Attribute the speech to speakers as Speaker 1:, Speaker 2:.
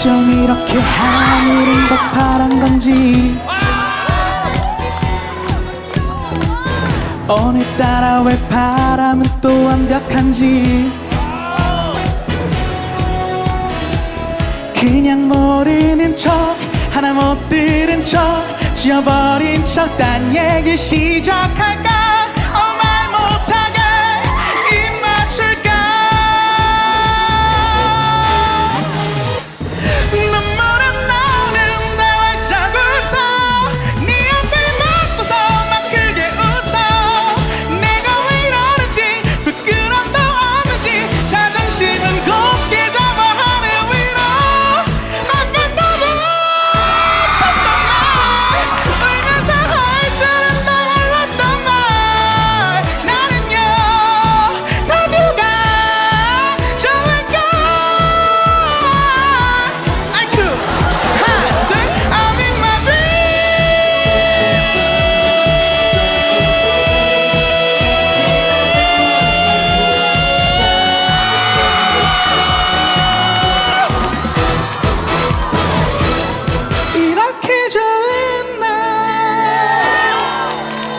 Speaker 1: 어쩜
Speaker 2: 좀 이렇게 하늘은 더 파란 건지. 오늘따라 왜 바람은 또 완벽한지. 그냥 모르는 척 하나 못 들은 척 지워버린 척 딴 얘기 시작할까?